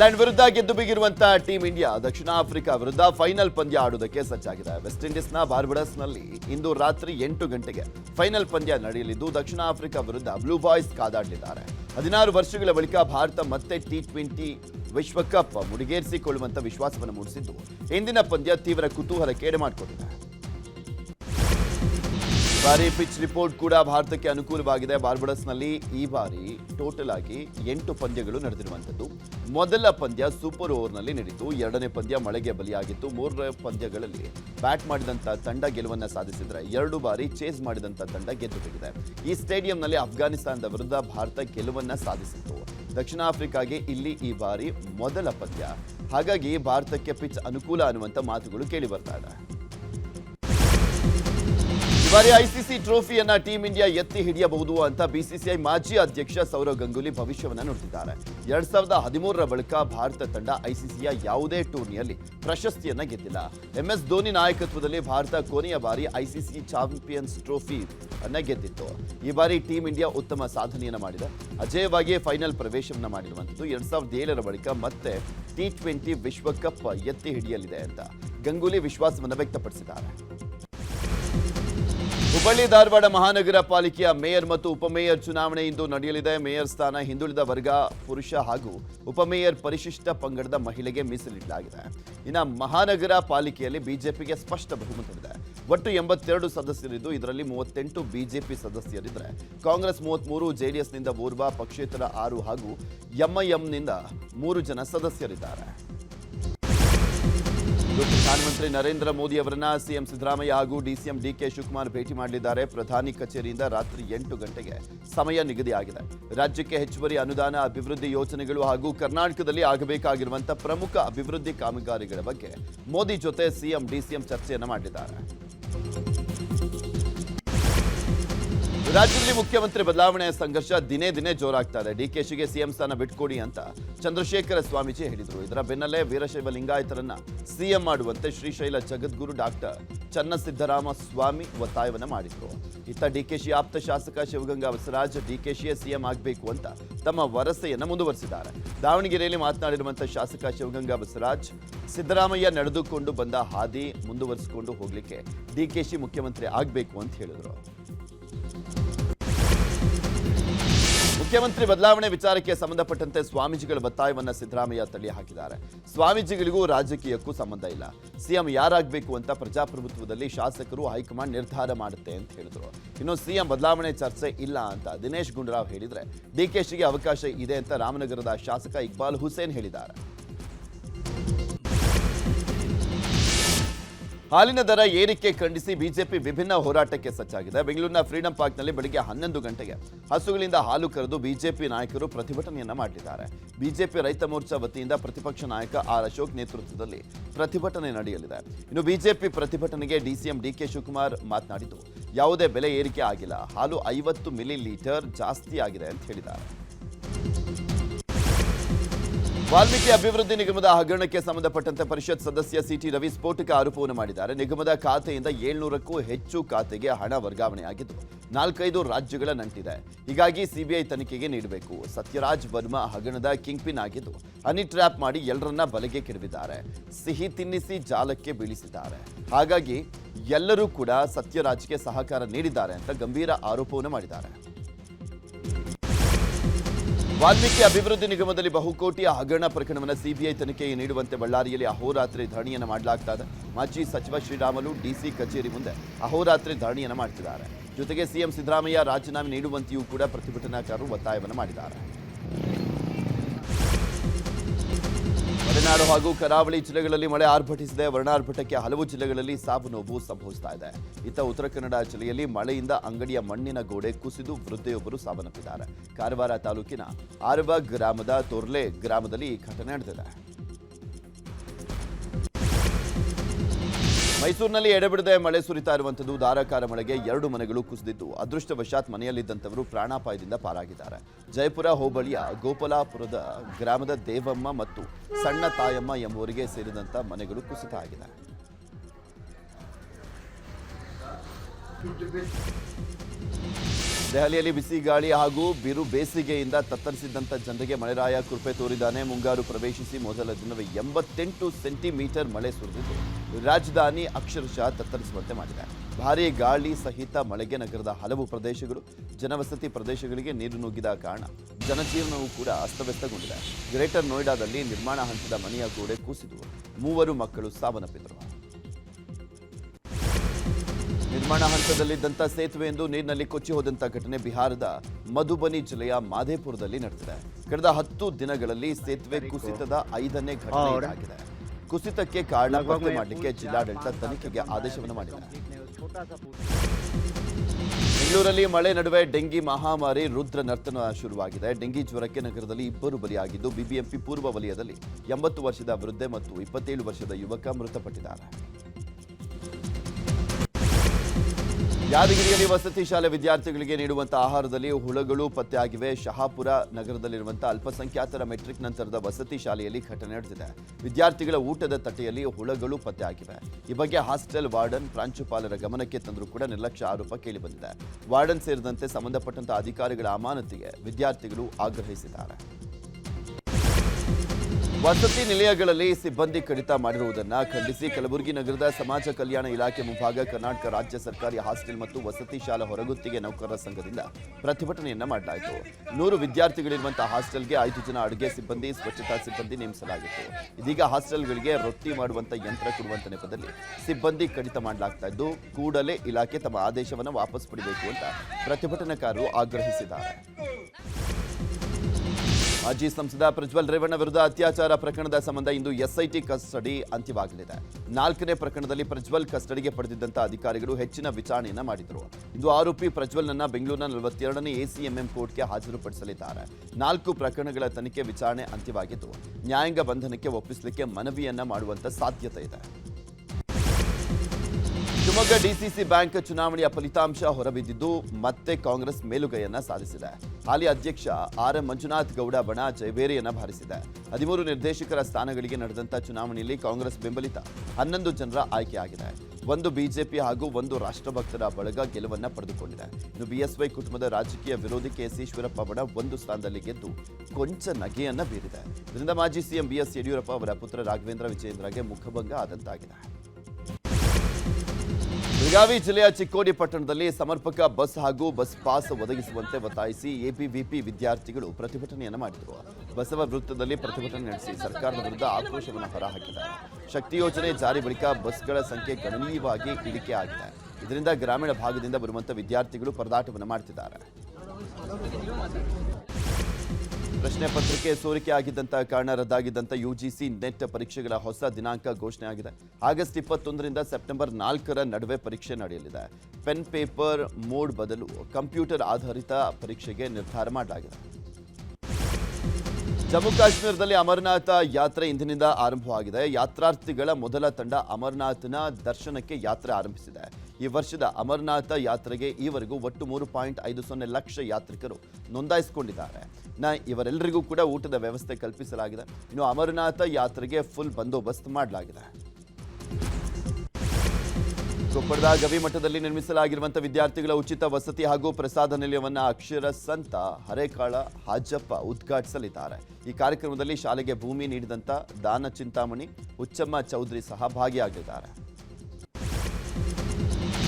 England ವಿರುದ್ಧ ಗೆದ್ದು ಬಿಗಿರುವಂತಹ ಟೀಂ ಇಂಡಿಯಾ. ದಕ್ಷಿಣ ಆಫ್ರಿಕಾ ವಿರುದ್ಧ ಫೈನಲ್ ಪಂದ್ಯ ಆಡುವುದಕ್ಕೆ ಸಜ್ಜಾಗಿದೆ. ವೆಸ್ಟ್ ಇಂಡೀಸ್ನ ಬಾರ್ಬಡಸ್ನಲ್ಲಿ ಇಂದು ರಾತ್ರಿ ಎಂಟು ಗಂಟೆಗೆ ಫೈನಲ್ ಪಂದ್ಯ ನಡೆಯಲಿದ್ದು, ದಕ್ಷಿಣ ಆಫ್ರಿಕಾ ವಿರುದ್ಧ ಬ್ಲೂ ಬಾಯ್ಸ್ ಕಾದಾಡಲಿದ್ದಾರೆ ಹದಿನಾರು ವರ್ಷಗಳ ಬಳಿಕ ಭಾರತ ಮತ್ತೆ ಟಿ ಟ್ವೆಂಟಿ ವಿಶ್ವಕಪ್ ಮುಡಿಗೇರಿಸಿಕೊಳ್ಳುವಂತ ವಿಶ್ವಾಸವನ್ನು ಮೂಡಿಸಿದ್ದು, ಇಂದಿನ ಪಂದ್ಯ ತೀವ್ರ ಕುತೂಹಲಕ್ಕೆ ಎಡೆ ಮಾಡಿಕೊಂಡಿದೆ ಬಾರಿ ಪಿಚ್ ರಿಪೋರ್ಟ್ ಕೂಡ ಭಾರತಕ್ಕೆ ಅನುಕೂಲವಾಗಿದೆ. ಬಾರ್ಬಡಸ್ನಲ್ಲಿ ಈ ಬಾರಿ ಟೋಟಲ್ ಆಗಿ ಎಂಟು ಪಂದ್ಯಗಳು ನಡೆದಿರುವಂಥದ್ದು. ಮೊದಲ ಪಂದ್ಯ ಸೂಪರ್ ಓವರ್ನಲ್ಲಿ ನಡೆಯಿತು. ಎರಡನೇ ಪಂದ್ಯ ಮಳೆಗೆ ಬಲಿಯಾಗಿತ್ತು. ಮೂರನೇ ಪಂದ್ಯಗಳಲ್ಲಿ ಬ್ಯಾಟ್ ಮಾಡಿದಂಥ ತಂಡ ಗೆಲುವನ್ನು ಸಾಧಿಸಿದರೆ ಎರಡು ಬಾರಿ ಚೇಸ್ ಮಾಡಿದಂಥ ತಂಡ ಗೆದ್ದು ಬಿಟ್ಟಿದೆ. ಈ ಸ್ಟೇಡಿಯಂನಲ್ಲಿ ಅಫ್ಘಾನಿಸ್ತಾನದ ವಿರುದ್ಧ ಭಾರತ ಗೆಲುವನ್ನು ಸಾಧಿಸಿತ್ತು. ದಕ್ಷಿಣ ಆಫ್ರಿಕಾಗೆ ಇಲ್ಲಿ ಈ ಬಾರಿ ಮೊದಲ ಪಂದ್ಯ. ಹಾಗಾಗಿ ಭಾರತಕ್ಕೆ ಪಿಚ್ ಅನುಕೂಲ ಅನ್ನುವಂಥ ಮಾತುಗಳು ಕೇಳಿ ಬರ್ತಾ ಇದೆ. ಬಾರಿ ಐಸಿಸಿ ಟ್ರೋಫಿಯನ್ನ ಟೀಂ ಇಂಡಿಯಾ ಎತ್ತಿ ಹಿಡಿಯಬಹುದು ಅಂತ ಬಿಸಿಸಿಐ ಮಾಜಿ ಅಧ್ಯಕ್ಷ ಸೌರವ್ ಗಂಗೂಲಿ ಭವಿಷ್ಯವನ್ನ ನುಡಿದಿದ್ದಾರೆ. ಎರಡ್ ಸಾವಿರದ ಹದಿಮೂರರ ಬಳಿಕ ಭಾರತ ತಂಡ ಐಸಿಸಿಯ ಯಾವುದೇ ಟೂರ್ನಿಯಲ್ಲಿ ಪ್ರಶಸ್ತಿಯನ್ನ ಗೆದ್ದಿಲ್ಲ. ಎಂಎಸ್ ಧೋನಿ ನಾಯಕತ್ವದಲ್ಲಿ ಭಾರತ ಕೊನೆಯ ಬಾರಿ ಐಸಿಸಿ ಚಾಂಪಿಯನ್ಸ್ ಟ್ರೋಫಿ ಅನ್ನ ಗೆದ್ದಿತ್ತು. ಈ ಬಾರಿ ಟೀಂ ಇಂಡಿಯಾ ಉತ್ತಮ ಸಾಧನೆಯನ್ನ ಮಾಡಿದೆ. ಅಜೇಯವಾಗಿ ಫೈನಲ್ ಪ್ರವೇಶವನ್ನ ಮಾಡಿರುವಂತದ್ದು ಎರಡ್ ಸಾವಿರದ ಏಳರ ಬಳಿಕ ಮತ್ತೆ ಟಿ ಟ್ವೆಂಟಿ ವಿಶ್ವಕಪ್ ಎತ್ತಿ ಹಿಡಿಯಲಿದೆ ಅಂತ ಗಂಗೂಲಿ ವಿಶ್ವಾಸವನ್ನು ವ್ಯಕ್ತಪಡಿಸಿದ್ದಾರೆ. ಹುಬ್ಬಳ್ಳಿ, ಧಾರವಾಡ ಮಹಾನಗರ ಪಾಲಿಕೆಯ ಮೇಯರ್ ಮತ್ತು ಉಪಮೇಯರ್ ಚುನಾವಣೆ ಇಂದು ನಡೆಯಲಿದೆ. ಮೇಯರ್ ಸ್ಥಾನ ಹಿಂದುಳಿದ ವರ್ಗ, ಪುರುಷ ಹಾಗೂ ಉಪಮೇಯರ್ ಪರಿಶಿಷ್ಟ ಪಂಗಡದ ಮಹಿಳೆಗೆ ಮೀಸಲಿಡಲಾಗಿದೆ. ಇನ್ನು ಮಹಾನಗರ ಪಾಲಿಕೆಯಲ್ಲಿ ಬಿಜೆಪಿಗೆ ಸ್ಪಷ್ಟ ಬಹುಮತವಿದೆ ಒಟ್ಟು ಎಂಬತ್ತೆರಡು ಸದಸ್ಯರಿದ್ದು, ಇದರಲ್ಲಿ ಮೂವತ್ತೆಂಟು ಬಿಜೆಪಿ ಸದಸ್ಯರಿದ್ದರೆ ಕಾಂಗ್ರೆಸ್ ಮೂವತ್ಮೂರು ಜೆಡಿಎಸ್ನಿಂದ ಓರ್ವ, ಪಕ್ಷೇತರ ಆರು ಹಾಗೂ ಎಂಐಎಂನಿಂದ ಮೂರು ಜನ ಸದಸ್ಯರಿದ್ದಾರೆ. ಇಂದು ಪ್ರಧಾನಮಂತ್ರಿ ನರೇಂದ್ರ ಮೋದಿ ಅವರನ್ನ ಸಿಎಂ ಸಿದ್ದರಾಮಯ್ಯ ಹಾಗೂ ಡಿಸಿಎಂ ಡಿಕೆ ಶಿವಕುಮಾರ್ ಭೇಟಿ ಮಾಡಲಿದ್ದಾರೆ ಪ್ರಧಾನಿ ಕಚೇರಿಯಿಂದ ರಾತ್ರಿ ಎಂಟು ಗಂಟೆಗೆ. ಸಮಯ ನಿಗದಿಯಾಗಿದೆ. ರಾಜ್ಯಕ್ಕೆ ಹೆಚ್ಚುವರಿ ಅನುದಾನ, ಅಭಿವೃದ್ಧಿ ಯೋಜನೆಗಳು ಹಾಗೂ ಕರ್ನಾಟಕದಲ್ಲಿ ಆಗಬೇಕಾಗಿರುವಂತಹ ಪ್ರಮುಖ ಅಭಿವೃದ್ಧಿ ಕಾಮಗಾರಿಗಳ ಬಗ್ಗೆ ಮೋದಿ ಜೊತೆ ಸಿಎಂ, ಡಿಸಿಎಂ ಚರ್ಚೆಯನ್ನು ಮಾಡಿದ್ದಾರೆ. ರಾಜ್ಯದಲ್ಲಿ ಮುಖ್ಯಮಂತ್ರಿ ಬದಲಾವಣೆಯ ಸಂಘರ್ಷ ದಿನೇ ದಿನೇ ಜೋರಾಗ್ತಾ ಇದೆ. ಡಿಕೆಶಿಗೆ ಸಿಎಂ ಸ್ಥಾನ ಬಿಟ್ಕೊಡಿ ಅಂತ ಚಂದ್ರಶೇಖರ ಸ್ವಾಮೀಜಿ ಹೇಳಿದರು. ಇದರ ಬೆನ್ನಲ್ಲೇ ವೀರಶೈವ ಲಿಂಗಾಯತರನ್ನ ಸಿಎಂ ಮಾಡುವಂತೆ ಶ್ರೀಶೈಲ ಜಗದ್ಗುರು ಡಾಕ್ಟರ್ ಚನ್ನಸಿದ್ದರಾಮ ಸ್ವಾಮಿ ಒತ್ತಾಯವನ್ನ ಮಾಡಿದ್ರು. ಇತ್ತ ಡಿಕೆಶಿ ಆಪ್ತ ಶಾಸಕ ಶಿವಗಂಗಾ ಬಸವರಾಜ್ ಡಿಕೆಶಿಯೇ ಸಿಎಂ ಆಗಬೇಕು ಅಂತ ತಮ್ಮ ವರಸೆಯನ್ನು ಮುಂದುವರೆಸಿದ್ದಾರೆ. ದಾವಣಗೆರೆಯಲ್ಲಿ ಮಾತನಾಡಿರುವಂತಹ ಶಾಸಕ ಶಿವಗಂಗಾ ಬಸವರಾಜ್, ಸಿದ್ದರಾಮಯ್ಯ ನಡೆದುಕೊಂಡು ಬಂದ ಹಾದಿ ಮುಂದುವರಿಸಿಕೊಂಡು ಹೋಗಲಿಕ್ಕೆ ಡಿಕೆಶಿ ಮುಖ್ಯಮಂತ್ರಿ ಆಗಬೇಕು ಅಂತ ಹೇಳಿದರು. ಮುಖ್ಯಮಂತ್ರಿ ಬದಲಾವಣೆ ವಿಚಾರಕ್ಕೆ ಸಂಬಂಧಪಟ್ಟಂತೆ ಸ್ವಾಮೀಜಿಗಳ ಒತ್ತಾಯವನ್ನು ಸಿದ್ದರಾಮಯ್ಯ ತಳ್ಳಿ ಹಾಕಿದ್ದಾರೆ ಸ್ವಾಮೀಜಿಗಳಿಗೂ ರಾಜಕೀಯಕ್ಕೂ ಸಂಬಂಧ ಇಲ್ಲ. ಸಿಎಂ ಯಾರಾಗಬೇಕು ಅಂತ ಪ್ರಜಾಪ್ರಭುತ್ವದಲ್ಲಿ ಶಾಸಕರು ಹೈಕಮಾಂಡ್ ನಿರ್ಧಾರ ಮಾಡುತ್ತೆ ಅಂತ ಹೇಳಿದ್ರು. ಇನ್ನು ಸಿಎಂ ಬದಲಾವಣೆ ಚರ್ಚೆ ಇಲ್ಲ ಅಂತ ದಿನೇಶ್ ಗುಂಡೂರಾವ್ ಹೇಳಿದ್ರೆ ಡಿಕೆಶಿಗೆ ಅವಕಾಶ ಇದೆ ಅಂತ ರಾಮನಗರದ ಶಾಸಕ ಇಕ್ಬಾಲ್ ಹುಸೇನ್ ಹೇಳಿದ್ದಾರೆ. ಹಾಲಿನ ದರ ಏರಿಕೆ ಖಂಡಿಸಿ ಬಿಜೆಪಿ ವಿಭಿನ್ನ ಹೋರಾಟಕ್ಕೆ ಸಜ್ಜಾಗಿದೆ. ಬೆಂಗಳೂರಿನ ಫ್ರೀಡಂ ಪಾರ್ಕ್ನಲ್ಲಿ ಬೆಳಗ್ಗೆ ಹನ್ನೊಂದು ಗಂಟೆಗೆ ಹಸುಗಳಿಂದ ಹಾಲು ಕರೆದು ಬಿಜೆಪಿ ನಾಯಕರು ಪ್ರತಿಭಟನೆಯನ್ನು ಮಾಡಲಿದ್ದಾರೆ. ಬಿಜೆಪಿ ರೈತ ಮೋರ್ಚಾ ವತಿಯಿಂದ ಪ್ರತಿಪಕ್ಷ ನಾಯಕ ಆರ್ ಅಶೋಕ್ ನೇತೃತ್ವದಲ್ಲಿ ಪ್ರತಿಭಟನೆ ನಡೆಯಲಿದೆ. ಇನ್ನು ಬಿಜೆಪಿ ಪ್ರತಿಭಟನೆಗೆ ಡಿಸಿಎಂ ಡಿಕೆ ಶಿವಕುಮಾರ್ ಮಾತನಾಡಿದ್ದು, ಯಾವುದೇ ಬೆಲೆ ಏರಿಕೆ ಆಗಿಲ್ಲ. ಹಾಲು ಐವತ್ತು ಮಿಲಿ ಲೀಟರ್ ಜಾಸ್ತಿ ಆಗಿದೆ ಅಂತ ಹೇಳಿದ್ದಾರೆ. ವಾಲ್ಮೀಕಿ ಅಭಿವೃದ್ಧಿ ನಿಗಮದ ಹಗರಣಕ್ಕೆ ಸಂಬಂಧಪಟ್ಟಂತೆ ಪರಿಷತ್ ಸದಸ್ಯ ಸಿಟಿ ರವಿ ಸ್ಫೋಟಕ ಆರೋಪವನ್ನು ಮಾಡಿದ್ದಾರೆ. ನಿಗಮದ ಖಾತೆಯಿಂದ ಏಳ್ನೂರಕ್ಕೂ ಹೆಚ್ಚು ಖಾತೆಗೆ ಹಣ ವರ್ಗಾವಣೆಯಾಗಿದ್ದು, ನಾಲ್ಕೈದು ರಾಜ್ಯಗಳ ನಂಟಿದೆ. ಹೀಗಾಗಿ ಸಿಬಿಐ ತನಿಖೆಗೆ ನೀಡಬೇಕು. ಸತ್ಯರಾಜ್ ವರ್ಮಾ ಹಗರಣದ ಕಿಂಗ್ ಪಿನ್ ಆಗಿದ್ದು, ಹನಿ ಟ್ರ್ಯಾಪ್ ಮಾಡಿ ಎಲ್ಲರನ್ನ ಬಲೆಗೆ ಕೆಡವಿದ್ದಾರೆ. ಸಿಹಿ ತಿನ್ನಿಸಿ ಜಾಲಕ್ಕೆ ಬೀಳಿಸಿದ್ದಾರೆ. ಹಾಗಾಗಿ ಎಲ್ಲರೂ ಕೂಡ ಸತ್ಯರಾಜ್ಗೆ ಸಹಕಾರ ನೀಡಿದ್ದಾರೆ ಅಂತ ಗಂಭೀರ ಆರೋಪವನ್ನು ಮಾಡಿದ್ದಾರೆ. ವಾಲ್ಮೀಕಿ ಅಭಿವೃದ್ಧಿ ನಿಗಮದಲ್ಲಿ ಬಹುಕೋಟಿ ಹಗರಣ ಪ್ರಕರಣವನ್ನು ಸಿಬಿಐ ತನಿಖೆಗೆ ನೀಡುವಂತೆ ಬಳ್ಳಾರಿಯಲ್ಲಿ ಅಹೋರಾತ್ರಿ ಧರಣಿಯನ್ನು ಮಾಡಲಾಗ್ತಾ ಮಾಜಿ ಸಚಿವ ಶ್ರೀರಾಮಲು ಡಿಸಿ ಕಚೇರಿ ಮುಂದೆ ಅಹೋರಾತ್ರಿ ಧರಣಿಯನ್ನು ಮಾಡ್ತಿದ್ದಾರೆ. ಜೊತೆಗೆ ಸಿಎಂ ಸಿದ್ದರಾಮಯ್ಯ ರಾಜೀನಾಮೆ ನೀಡುವಂತೆಯೂ ಕೂಡ ಪ್ರತಿಭಟನಾಕಾರರು ಒತ್ತಾಯವನ್ನು ಮಾಡಿದ್ದಾರೆ. ಮಲೆನಾಡು ಹಾಗೂ ಕರಾವಳಿ ಜಿಲ್ಲೆಗಳಲ್ಲಿ ಮಳೆ ಆರ್ಭಟಿಸಿದೆ. ವರ್ಣಾರ್ಭಟಕ್ಕೆ ಹಲವು ಜಿಲ್ಲೆಗಳಲ್ಲಿ ಸಾವು ನೋವು ಸಂಭವಿಸ್ತಾ ಇದೆ. ಇತ್ತ ಉತ್ತರ ಕನ್ನಡ ಜಿಲ್ಲೆಯಲ್ಲಿ ಮಳೆಯಿಂದ ಅಂಗಡಿಯ ಮಣ್ಣಿನ ಗೋಡೆ ಕುಸಿದು ವೃದ್ಧೆಯೊಬ್ಬರು ಸಾವನ್ನಪ್ಪಿದ್ದಾರೆ. ಕಾರವಾರ ತಾಲೂಕಿನ ಆರ್ವ ಗ್ರಾಮದ ತೊರ್ಲೆ ಗ್ರಾಮದಲ್ಲಿ ಈ ಘಟನೆ ನಡೆದಿದೆ. ಮೈಸೂರಿನಲ್ಲಿ ಎಡೆಬಿಡದೆ ಮಳೆ ಸುರಿತಾ ಇರುವಂಥದ್ದು ಧಾರಾಕಾರ ಮಳೆಗೆ ಎರಡು ಮನೆಗಳು ಕುಸಿದಿದ್ದು. ಅದೃಷ್ಟವಶಾತ್ ಮನೆಯಲ್ಲಿದ್ದಂಥವರು ಪ್ರಾಣಾಪಾಯದಿಂದ ಪಾರಾಗಿದ್ದಾರೆ. ಜಯಪುರ, ಹೋಬಳಿಯ ಗೋಪಾಲಾಪುರದ ಗ್ರಾಮದ ದೇವಮ್ಮ ಮತ್ತು ಸಣ್ಣ ತಾಯಮ್ಮ ಎಂಬುವರಿಗೆ ಸೇರಿದಂಥ ಮನೆಗಳು ಕುಸಿತ ಆಗಿದೆ. ದೆಹಲಿಯಲ್ಲಿ ಬಿಸಿ ಗಾಳಿ ಹಾಗೂ ಬಿರು ಬೇಸಿಗೆಯಿಂದ ತತ್ತರಿಸಿದ್ದಂಥ ಜನರಿಗೆ ಮಳೆರಾಯ ಕೃಪೆ ತೋರಿದ್ದಾನೆ. ಮುಂಗಾರು ಪ್ರವೇಶಿಸಿ ಮೊದಲ ದಿನವೇ ಎಂಬತ್ತೆಂಟು ಸೆಂಟಿಮೀಟರ್ ಮಳೆ ಸುರಿದಿದ್ದು, ರಾಜಧಾನಿ ಅಕ್ಷರಶಃ ತತ್ತರಿಸುವಂತೆ ಮಾಡಿದೆ. ಭಾರೀ ಗಾಳಿ ಸಹಿತ ಮಳೆಗೆ ನಗರದ ಹಲವು ಪ್ರದೇಶಗಳು, ಜನವಸತಿ ಪ್ರದೇಶಗಳಿಗೆ ನೀರು ನುಗ್ಗಿದ ಕಾರಣ ಜನಜೀವನವೂ ಕೂಡ ಅಸ್ತವ್ಯಸ್ತಗೊಂಡಿದೆ. ಗ್ರೇಟರ್ ನೋಯ್ಡಾದಲ್ಲಿ ನಿರ್ಮಾಣ ಹಂತದ ಮನೆಯ ಗೋಡೆ ಕುಸಿದು ಮೂವರು ಮಕ್ಕಳು ಸಾವನ್ನಪ್ಪಿದರು. ನಿರ್ಮಾಣ ಹಂತದಲ್ಲಿದ್ದಂಥ ಸೇತುವೆಯೊಂದು ನೀರಿನಲ್ಲಿ ಕೊಚ್ಚಿ ಹೋದಂಥ ಘಟನೆ ಬಿಹಾರದ ಮಧುಬನಿ ಜಿಲ್ಲೆಯ ಮಾಧೇಪುರದಲ್ಲಿ ನಡೆದಿದೆ. ಕಳೆದ ಹತ್ತು ದಿನಗಳಲ್ಲಿ ಸೇತುವೆ ಕುಸಿತದ ಐದನೇ ಘಟನೆ ಇದಾಗಿದೆ. ಕುಸಿತಕ್ಕೆ ಕಾರಣ ಪತ್ತೆ ಮಾಡಲಿಕ್ಕೆ ಜಿಲ್ಲಾಡಳಿತ ತನಿಖೆಗೆ ಆದೇಶವನ್ನು ಮಾಡಿದೆ. ಬೆಂಗಳೂರಲ್ಲಿ ಮಳೆ ನಡುವೆ ಡೆಂಗಿ ಮಹಾಮಾರಿ ರುದ್ರ ನರ್ತನ ಶುರುವಾಗಿದೆ. ಡೆಂಗಿ ಜ್ವರಕ್ಕೆ ನಗರದಲ್ಲಿ ಇಬ್ಬರು ಬಲಿಯಾಗಿದ್ದು ಬಿಬಿಎಂಪಿ ಪೂರ್ವ ವಲಯದಲ್ಲಿ ಎಂಬತ್ತು ವರ್ಷದ ವೃದ್ಧೆ ಮತ್ತು ಇಪ್ಪತ್ತೇಳು ವರ್ಷದ ಯುವಕ ಮೃತಪಟ್ಟಿದ್ದಾರೆ. ಯಾದಗಿರಿಯಲ್ಲಿ ವಸತಿ ಶಾಲೆ ವಿದ್ಯಾರ್ಥಿಗಳಿಗೆ ನೀಡುವಂತಹ ಆಹಾರದಲ್ಲಿ ಹುಳಗಳು ಪತ್ತೆಯಾಗಿವೆ. ಶಹಾಪುರ ನಗರದಲ್ಲಿರುವಂತಹ ಅಲ್ಪಸಂಖ್ಯಾತರ ಮೆಟ್ರಿಕ್ ನಂತರದ ವಸತಿ ಶಾಲೆಯಲ್ಲಿ ಘಟನೆ ನಡೆದಿದೆ. ವಿದ್ಯಾರ್ಥಿಗಳ ಊಟದ ತಟ್ಟೆಯಲ್ಲಿ ಹುಳಗಳು ಪತ್ತೆಯಾಗಿವೆ. ಈ ಬಗ್ಗೆ ಹಾಸ್ಟೆಲ್ ವಾರ್ಡನ್ ಪ್ರಾಂಶುಪಾಲರ ಗಮನಕ್ಕೆ ತಂದರೂ ಕೂಡ ನಿರ್ಲಕ್ಷ್ಯ ಆರೋಪ ಕೇಳಿಬಂದಿದೆ ವಾರ್ಡನ್ ಸೇರಿದಂತೆ ಸಂಬಂಧಪಟ್ಟಂತಹ ಅಧಿಕಾರಿಗಳ ಅಮಾನತಿಗೆ ವಿದ್ಯಾರ್ಥಿಗಳು ಆಗ್ರಹಿಸಿದ್ದಾರೆ. ವಸತಿ ನಿಲಯಗಳಲ್ಲಿ ಸಿಬ್ಬಂದಿ ಕಡಿತ ಮಾಡಿರುವುದನ್ನು ಖಂಡಿಸಿ ಕಲಬುರಗಿ ನಗರದ ಸಮಾಜ ಕಲ್ಯಾಣ ಇಲಾಖೆ ಮುಂಭಾಗ ಕರ್ನಾಟಕ ರಾಜ್ಯ ಸರ್ಕಾರಿ ಹಾಸ್ಟೆಲ್ ಮತ್ತು ವಸತಿ ಶಾಲಾ ಹೊರಗುತ್ತಿಗೆ ನೌಕರರ ಸಂಘದಿಂದ ಪ್ರತಿಭಟನೆಯನ್ನು ಮಾಡಲಾಯಿತು. ನೂರು ವಿದ್ಯಾರ್ಥಿಗಳಿರುವಂತಹ ಹಾಸ್ಟೆಲ್ಗೆ ಐದು ಜನ ಅಡುಗೆ ಸಿಬ್ಬಂದಿ, ಸ್ವಚ್ಛತಾ ಸಿಬ್ಬಂದಿ ನೇಮಿಸಲಾಗಿತ್ತು. ಇದೀಗ ಹಾಸ್ಟೆಲ್ಗಳಿಗೆ ರೊಟ್ಟಿ ಮಾಡುವಂತ ಯಂತ್ರ ಕೊಡುವಂತ ನೆಪದಲ್ಲಿ ಸಿಬ್ಬಂದಿ ಕಡಿತ ಮಾಡಲಾಗ್ತಾ ಇದ್ದು, ಕೂಡಲೇ ಇಲಾಖೆ ತಮ್ಮ ಆದೇಶವನ್ನು ವಾಪಸ್ ಪಡಿಬೇಕು ಅಂತ ಪ್ರತಿಭಟನಾಕಾರರು ಆಗ್ರಹಿಸಿದ್ದಾರೆ. ಮಾಜಿ ಸಂಸದ ಪ್ರಜ್ವಲ್ ರೇವಣ್ಣ ವಿರುದ್ಧ ಅತ್ಯಾಚಾರ ಪ್ರಕರಣದ ಸಂಬಂಧ ಇಂದು ಎಸ್ಐಟಿ ಕಸ್ಟಡಿ ಅಂತ್ಯವಾಗಲಿದೆ. ನಾಲ್ಕನೇ ಪ್ರಕರಣದಲ್ಲಿ ಪ್ರಜ್ವಲ್ ಕಸ್ಟಡಿಗೆ ಪಡೆದಿದ್ದಂತ ಅಧಿಕಾರಿಗಳು ಹೆಚ್ಚಿನ ವಿಚಾರಣೆಯನ್ನ ಮಾಡಿದರು. ಇಂದು ಆರೋಪಿ ಪ್ರಜ್ವಲ್ನನ್ನ ಬೆಂಗಳೂರಿನ ನಲವತ್ತೆರಡನೇ ಎಸಿಎಂಎಂ ಕೋರ್ಟ್ಗೆ ಹಾಜರುಪಡಿಸಲಿದ್ದಾರೆ. ನಾಲ್ಕು ಪ್ರಕರಣಗಳ ತನಿಖೆ ವಿಚಾರಣೆ ಅಂತ್ಯವಾಗಿದ್ದು, ನ್ಯಾಯಾಂಗ ಬಂಧನಕ್ಕೆ ಒಪ್ಪಿಸಲಿಕ್ಕೆ ಮನವಿಯನ್ನ ಮಾಡುವಂತ ಸಾಧ್ಯತೆ ಇದೆ. ಶಿವಮೊಗ್ಗ ಡಿಸಿಸಿ ಬ್ಯಾಂಕ್ ಚುನಾವಣೆಯ ಫಲಿತಾಂಶ ಹೊರಬಿದ್ದಿದ್ದು ಮತ್ತೆ ಕಾಂಗ್ರೆಸ್ ಮೇಲುಗೈಯನ್ನ ಸಾಧಿಸಿದೆ. ಹಾಲಿ ಅಧ್ಯಕ್ಷ ಆರ್ ಎಂ ಮಂಜುನಾಥ್ ಗೌಡ ಬಣ ಜಯಬೇರಿಯನ್ನ ಭಾರಿಸಿದೆ ಹದಿಮೂರು ನಿರ್ದೇಶಕರ ಸ್ಥಾನಗಳಿಗೆ ನಡೆದಂತ ಚುನಾವಣೆಯಲ್ಲಿ ಕಾಂಗ್ರೆಸ್ ಬೆಂಬಲಿತ ಹನ್ನೊಂದು ಜನರ ಆಯ್ಕೆಯಾಗಿದೆ. ಒಂದು ಬಿಜೆಪಿ ಹಾಗೂ ಒಂದು ರಾಷ್ಟ್ರಭಕ್ತರ ಬಳಗ ಗೆಲುವನ್ನ ಪಡೆದುಕೊಂಡಿದೆ. ಇನ್ನು ಬಿಎಸ್ವೈ ಕುಟುಂಬದ ರಾಜಕೀಯ ವಿರೋಧಿ ಕೆಎಸ್ ಈಶ್ವರಪ್ಪ ಬಣ ಒಂದು ಸ್ಥಾನದಲ್ಲಿ ಗೆದ್ದು ಕೊಂಚ ನಗೆಯನ್ನ ಬೀರಿದೆ. ಇದರಿಂದ ಮಾಜಿ ಸಿಎಂ ಬಿಎಸ್ ಯಡಿಯೂರಪ್ಪ ಅವರ ಪುತ್ರ ರಾಘವೇಂದ್ರ ವಿಜಯೇಂದ್ರಗೆ ಮುಖಭಂಗ ಆದಂತಾಗಿದೆ. ಬೆಳಗಾವಿ ಜಿಲ್ಲೆಯ ಚಿಕ್ಕೋಡಿ ಪಟ್ಟಣದಲ್ಲಿ ಸಮರ್ಪಕ ಬಸ್ ಹಾಗೂ ಬಸ್ ಪಾಸ್ ಒದಗಿಸುವಂತೆ ಒತ್ತಾಯಿಸಿ ಎಬಿವಿಪಿ ವಿದ್ಯಾರ್ಥಿಗಳು ಪ್ರತಿಭಟನೆಯನ್ನು ಮಾಡಿದರು. ಬಸವ ವೃತ್ತದಲ್ಲಿ ಪ್ರತಿಭಟನೆ ನಡೆಸಿ ಸರ್ಕಾರದ ವಿರುದ್ಧ ಆಕ್ರೋಶವನ್ನು ಹೊರಹಾಕಿದ್ದಾರೆ. ಶಕ್ತಿ ಯೋಜನೆ ಜಾರಿ ಬಳಿಕ ಬಸ್ಗಳ ಸಂಖ್ಯೆ ಗಣನೀಯವಾಗಿ ಇಳಿಕೆ ಆಗಿದೆ. ಇದರಿಂದ ಗ್ರಾಮೀಣ ಭಾಗದಿಂದ ಬರುವಂತ ವಿದ್ಯಾರ್ಥಿಗಳು ಪರದಾಟವನ್ನು ಮಾಡ್ತಿದ್ದಾರೆ. ಪ್ರಶ್ನೆ ಪತ್ರಿಕೆ ಸೋರಿಕೆ ರದ್ದಾಗಿದ್ದಂಥ ಕಾರಣ ಜಿ ಯುಜಿಸಿ ನೆಟ್ ಪರೀಕ್ಷೆಗಳ ಹೊಸ ದಿನಾಂಕ ಘೋಷಣೆ ಆಗಿದೆ. ಆಗಸ್ಟ್ ಇಪ್ಪತ್ತೊಂದರಿಂದ ಸೆಪ್ಟೆಂಬರ್ ನಾಲ್ಕರ ನಡುವೆ ಪರೀಕ್ಷೆ ನಡೆಯಲಿದೆ. ಪೆನ್, ಪೇಪರ್, ಮೋಡ್ ಬದಲು ಕಂಪ್ಯೂಟರ್ ಆಧಾರಿತ ಪರೀಕ್ಷೆಗೆ ನಿರ್ಧಾರ ಮಾಡಲಾಗಿದೆ. ಜಮ್ಮು ಕಾಶ್ಮೀರದಲ್ಲಿ ಅಮರನಾಥ ಯಾತ್ರೆ ಇಂದಿನಿಂದ ಆರಂಭವಾಗಿದೆ. ಯಾತ್ರಾರ್ಥಿಗಳ ಮೊದಲ ತಂಡ ಅಮರನಾಥನ ದರ್ಶನಕ್ಕೆ ಯಾತ್ರೆ ಆರಂಭಿಸಿದೆ. ಈ ವರ್ಷದ ಅಮರನಾಥ ಯಾತ್ರೆಗೆ ಈವರೆಗೂ ಒಟ್ಟು ಮೂರು ಪಾಯಿಂಟ್ ಐದು ಸೊನ್ನೆ ಲಕ್ಷ ಯಾತ್ರಿಕರು ನೋಂದಾಯಿಸಿಕೊಂಡಿದ್ದಾರೆ. ನ, ಇವರೆಲ್ಲರಿಗೂ ಕೂಡ ಊಟದ ವ್ಯವಸ್ಥೆ ಕಲ್ಪಿಸಲಾಗಿದೆ. ಇನ್ನು ಅಮರನಾಥ ಯಾತ್ರೆಗೆ ಫುಲ್ ಬಂದೋಬಸ್ತ್ ಮಾಡಲಾಗಿದೆ. ಕೊಪ್ಪಳದ ಗವಿಮಠದಲ್ಲಿ ನಿರ್ಮಿಸಲಾಗಿರುವಂತಹ ವಿದ್ಯಾರ್ಥಿಗಳ ಉಚಿತ ವಸತಿ ಹಾಗೂ ಪ್ರಸಾದ ನಿಲಯವನ್ನು ಅಕ್ಷರ ಸಂತ ಹರೇಕಾಳ ಹಾಜಪ್ಪ ಉದ್ಘಾಟಿಸಲಿದ್ದಾರೆ. ಈ ಕಾರ್ಯಕ್ರಮದಲ್ಲಿ ಶಾಲೆಗೆ ಭೂಮಿ ನೀಡಿದಂತ ದಾನ ಚಿಂತಾಮಣಿ, ಹುಚ್ಚಮ್ಮ ಚೌಧರಿ ಸಹ ಭಾಗಿಯಾಗಲಿದ್ದಾರೆ.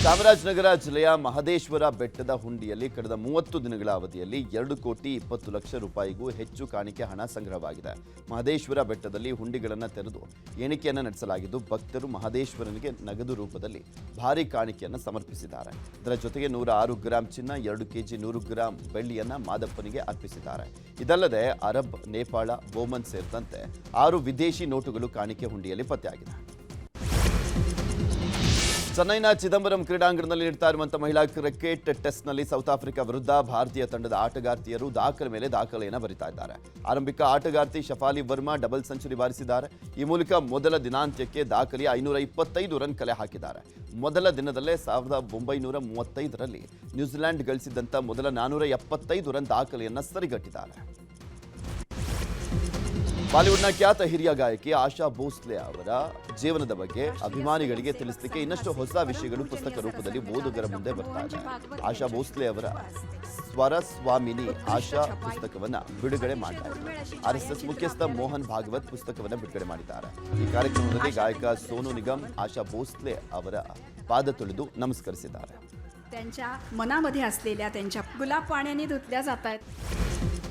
ಚಾಮರಾಜನಗರ ಜಿಲ್ಲೆಯ ಮಹದೇಶ್ವರ ಬೆಟ್ಟದ ಹುಂಡಿಯಲ್ಲಿ ಕಳೆದ ಮೂವತ್ತು ದಿನಗಳ ಅವಧಿಯಲ್ಲಿ ಎರಡು ಕೋಟಿ ಇಪ್ಪತ್ತು ಲಕ್ಷ ರೂಪಾಯಿಗೂ ಹೆಚ್ಚು ಕಾಣಿಕೆ ಹಣ ಸಂಗ್ರಹವಾಗಿದೆ. ಮಹದೇಶ್ವರ ಬೆಟ್ಟದಲ್ಲಿ ಹುಂಡಿಗಳನ್ನು ತೆರೆದು ಎಣಿಕೆಯನ್ನು ನಡೆಸಲಾಗಿದ್ದು, ಭಕ್ತರು ಮಹದೇಶ್ವರನಿಗೆ ನಗದು ರೂಪದಲ್ಲಿ ಭಾರಿ ಕಾಣಿಕೆಯನ್ನು ಸಮರ್ಪಿಸಿದ್ದಾರೆ. ಇದರ ಜೊತೆಗೆ ನೂರ ಆರು ಗ್ರಾಂ ಚಿನ್ನ, ಎರಡು ಕೆಜಿ ನೂರು ಗ್ರಾಂ ಬೆಳ್ಳಿಯನ್ನು ಮಾದಪ್ಪನಿಗೆ ಅರ್ಪಿಸಿದ್ದಾರೆ. ಇದಲ್ಲದೆ ಅರಬ್, ನೇಪಾಳ ಬೋಮನ್ ಸೇರಿದಂತೆ ಆರು ವಿದೇಶಿ ನೋಟುಗಳು ಕಾಣಿಕೆ ಹುಂಡಿಯಲ್ಲಿ ಪತ್ತೆಯಾಗಿದೆ. ಚೆನ್ನೈನ ಚಿದಂಬರಂ ಕ್ರೀಡಾಂಗಣದಲ್ಲಿ ನೀಡ್ತಾ ಇರುವಂತಹ ಮಹಿಳಾ ಕ್ರಿಕೆಟ್ ಟೆಸ್ಟ್ನಲ್ಲಿ ಸೌತ್ ಆಫ್ರಿಕಾ ವಿರುದ್ಧ ಭಾರತೀಯ ತಂಡದ ಆಟಗಾರ್ತಿಯರು ದಾಖಲೆ ಮೇಲೆ ದಾಖಲೆಯನ್ನು ಬರಿತಾ ಇದ್ದಾರೆ. ಆರಂಭಿಕ ಆಟಗಾರ್ತಿ ಶಫಾಲಿ ವರ್ಮಾ ಡಬಲ್ ಸೆಂಚುರಿ ಬಾರಿಸಿದ್ದಾರೆ. ಈ ಮೂಲಕ ಮೊದಲ ದಿನಾಂತ್ಯಕ್ಕೆ ದಾಖಲೆಯ ಐನೂರ ಇಪ್ಪತ್ತೈದು ರನ್ ಕಲೆ ಹಾಕಿದ್ದಾರೆ. ಮೊದಲ ದಿನದಲ್ಲೇ ಸಾವಿರದ ಒಂಬೈನೂರ ಮೂವತ್ತೈದರಲ್ಲಿ ನ್ಯೂಜಿಲೆಂಡ್ ಗಳಿಸಿದ್ದಂಥ ಮೊದಲ ನಾನ್ನೂರ ಎಪ್ಪತ್ತೈದು ರನ್ ದಾಖಲೆಯನ್ನು ಸರಿಗಟ್ಟಿದ್ದಾರೆ. ಬಾಲಿವುಡ್ನ ಖ್ಯಾತ ಹಿರಿಯ ಗಾಯಕಿ ಆಶಾ ಭೋಸ್ಲೆ ಅವರ ಜೀವನದ ಬಗ್ಗೆ ಅಭಿಮಾನಿಗಳಿಗೆ ತಿಳಿಸಲಿಕ್ಕೆ ಇನ್ನಷ್ಟು ಹೊಸ ವಿಷಯಗಳು ಪುಸ್ತಕ ರೂಪದಲ್ಲಿ ಓದುಗರ ಮುಂದೆ ಬರ್ತಾ ಇದೆ ಆಶಾ ಭೋಸ್ಲೆ ಅವರ ಸ್ವರ ಸ್ವಾಮಿನಿ ಆಶಾ ಪುಸ್ತಕವನ್ನ ಬಿಡುಗಡೆ ಮಾಡಿದ್ದಾರೆ ಆರ್ ಎಸ್ ಎಸ್ ಮುಖ್ಯಸ್ಥ ಮೋಹನ್ ಭಾಗವತ್ ಪುಸ್ತಕವನ್ನ ಬಿಡುಗಡೆ ಮಾಡಿದ್ದಾರೆ ಈ ಕಾರ್ಯಕ್ರಮದಲ್ಲಿ ಗಾಯಕ ಸೋನು ನಿಗಮ್ ಆಶಾ ಭೋಸ್ಲೆ ಅವರ ಪಾದ ತೊಳೆದು ನಮಸ್ಕರಿಸಿದ್ದಾರೆ त्यांच्या मनामध्ये असलेल्या त्यांच्या गुलाब पाण्याने धुतल्या जात आहेत